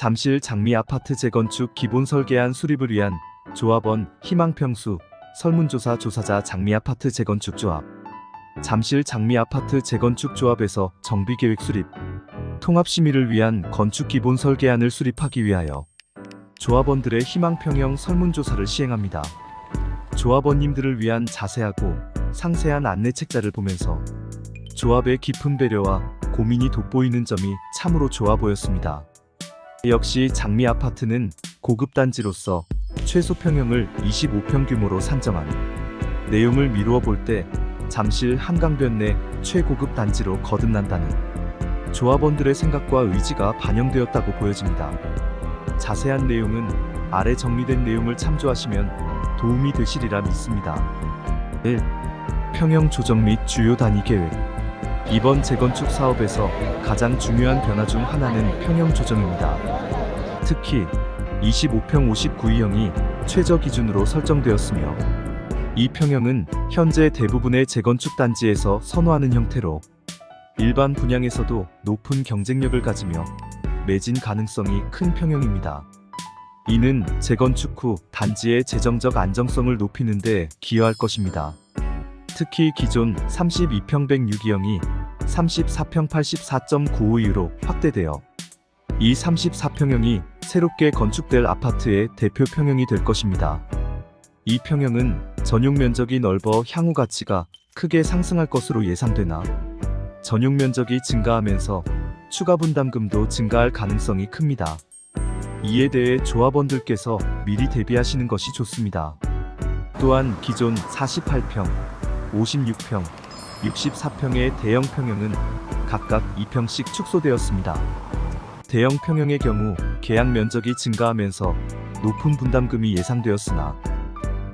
잠실 장미 아파트 재건축 기본 설계안 수립을 위한 조합원 희망평수 설문조사 조사자 장미 아파트 재건축 조합 잠실 장미 아파트 재건축 조합에서 정비 계획 수립 통합 심의를 위한 건축 기본 설계안을 수립하기 위하여 조합원들의 희망 평형 설문조사를 시행합니다. 조합원님들을 위한 자세하고 상세한 안내 책자를 보면서 조합의 깊은 배려와 고민이 돋보이는 점이 참으로 좋아 보였습니다. 역시 장미 아파트는 고급 단지로서 최소 평형을 25평 규모로 산정한 내용을 미루어 볼 때 잠실 한강변 내 최고급 단지로 거듭난다는 조합원들의 생각과 의지가 반영되었다고 보여집니다. 자세한 내용은 아래 정리된 내용을 참조하시면 도움이 되시리라 믿습니다. 1. 평형 조정 및 주요 단위 계획 이번 재건축 사업에서 가장 중요한 변화 중 하나는 평형 조정입니다. 특히 25평 59이형이 최저 기준으로 설정되었으며 이 평형은 현재 대부분의 재건축 단지에서 선호하는 형태로 일반 분양에서도 높은 경쟁력을 가지며 매진 가능성이 큰 평형입니다. 이는 재건축 후 단지의 재정적 안정성을 높이는 데 기여할 것입니다. 특히 기존 32평 106이형이 34평 84.95유로 확대되어 이 34평형이 새롭게 건축될 아파트의 대표 평형이 될 것입니다. 이 평형은 전용 면적이 넓어 향후 가치가 크게 상승할 것으로 예상되나 전용 면적이 증가하면서 추가 분담금도 증가할 가능성이 큽니다. 이에 대해 조합원들께서 미리 대비하시는 것이 좋습니다. 또한 기존 48평, 56평, 64평의 대형 평형은 각각 2평씩 축소되었습니다. 대형 평형의 경우 계약 면적이 증가하면서 높은 분담금이 예상되었으나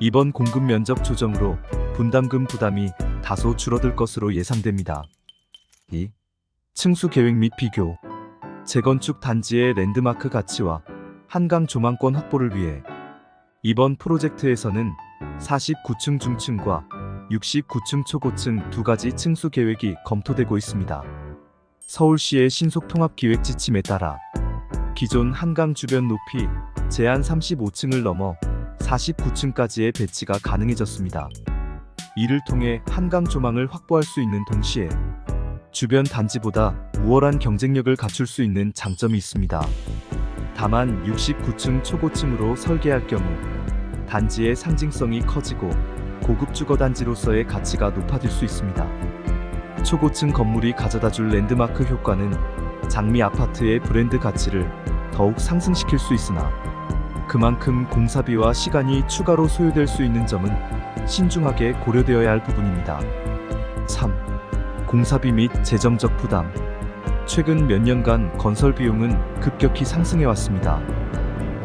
이번 공급 면적 조정으로 분담금 부담이 다소 줄어들 것으로 예상됩니다. 2. 층수 계획 및 비교 재건축 단지의 랜드마크 가치와 한강 조망권 확보를 위해 이번 프로젝트에서는 49층 중층과 69층 초고층 두 가지 층수 계획이 검토되고 있습니다. 서울시의 신속 통합 기획 지침에 따라 기존 한강 주변 높이 제한 35층을 넘어 49층까지의 배치가 가능해졌습니다. 이를 통해 한강 조망을 확보할 수 있는 동시에 주변 단지보다 우월한 경쟁력을 갖출 수 있는 장점이 있습니다. 다만 69층 초고층으로 설계할 경우 단지의 상징성이 커지고 고급 주거 단지로서의 가치가 높아질 수 있습니다. 초고층 건물이 가져다 줄 랜드마크 효과는 장미 아파트의 브랜드 가치를 더욱 상승시킬 수 있으나 그만큼 공사비와 시간이 추가로 소요될 수 있는 점은 신중하게 고려되어야 할 부분입니다. 3. 공사비 및 재정적 부담. 최근 몇 년간 건설 비용은 급격히 상승해 왔습니다.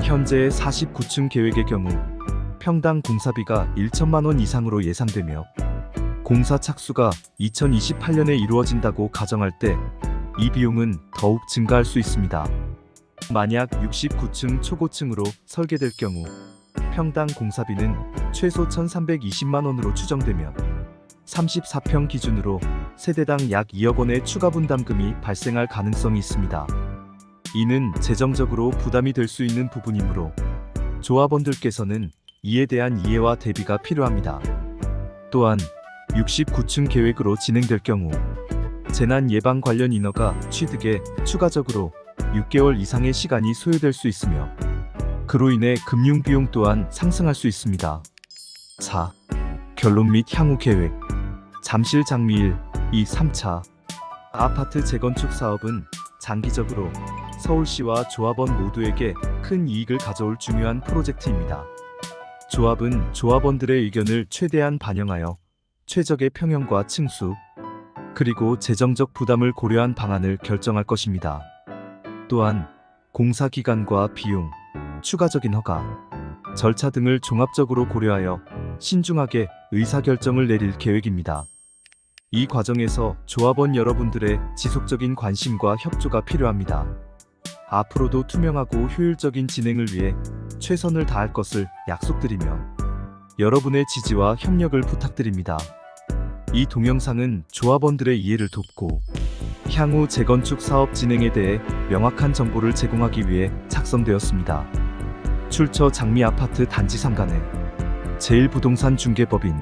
현재 49층 계획의 경우 평당 공사비가 1천만 원 이상으로 예상되며 공사 착수가 2028년에 이루어진다고 가정할 때 이 비용은 더욱 증가할 수 있습니다. 만약 69층 초고층으로 설계될 경우 평당 공사비는 최소 1,320만 원으로 추정되며 34평 기준으로 세대당 약 2억 원의 추가 분담금이 발생할 가능성이 있습니다. 이는 재정적으로 부담이 될 수 있는 부분이므로 조합원들께서는 이에 대한 이해와 대비가 필요합니다. 또한 69층 계획으로 진행될 경우 재난 예방 관련 인허가 취득에 추가적으로 6개월 이상의 시간이 소요될 수 있으며 그로 인해 금융 비용 또한 상승할 수 있습니다. 4. 결론 및 향후 계획 잠실 장미일 2, 3차 아파트 재건축 사업은 장기적으로 서울시와 조합원 모두에게 큰 이익을 가져올 중요한 프로젝트입니다. 조합은 조합원들의 의견을 최대한 반영하여 최적의 평형과 층수, 그리고 재정적 부담을 고려한 방안을 결정할 것입니다. 또한 공사 기간과 비용, 추가적인 허가, 절차 등을 종합적으로 고려하여 신중하게 의사결정을 내릴 계획입니다. 이 과정에서 조합원 여러분들의 지속적인 관심과 협조가 필요합니다. 앞으로도 투명하고 효율적인 진행을 위해 최선을 다할 것을 약속드리며 여러분의 지지와 협력을 부탁드립니다. 이 동영상은 조합원들의 이해를 돕고 향후 재건축 사업 진행에 대해 명확한 정보를 제공하기 위해 작성 작성되었습니다. 출처 장미 아파트 단지 상가내 제일부동산 중개법인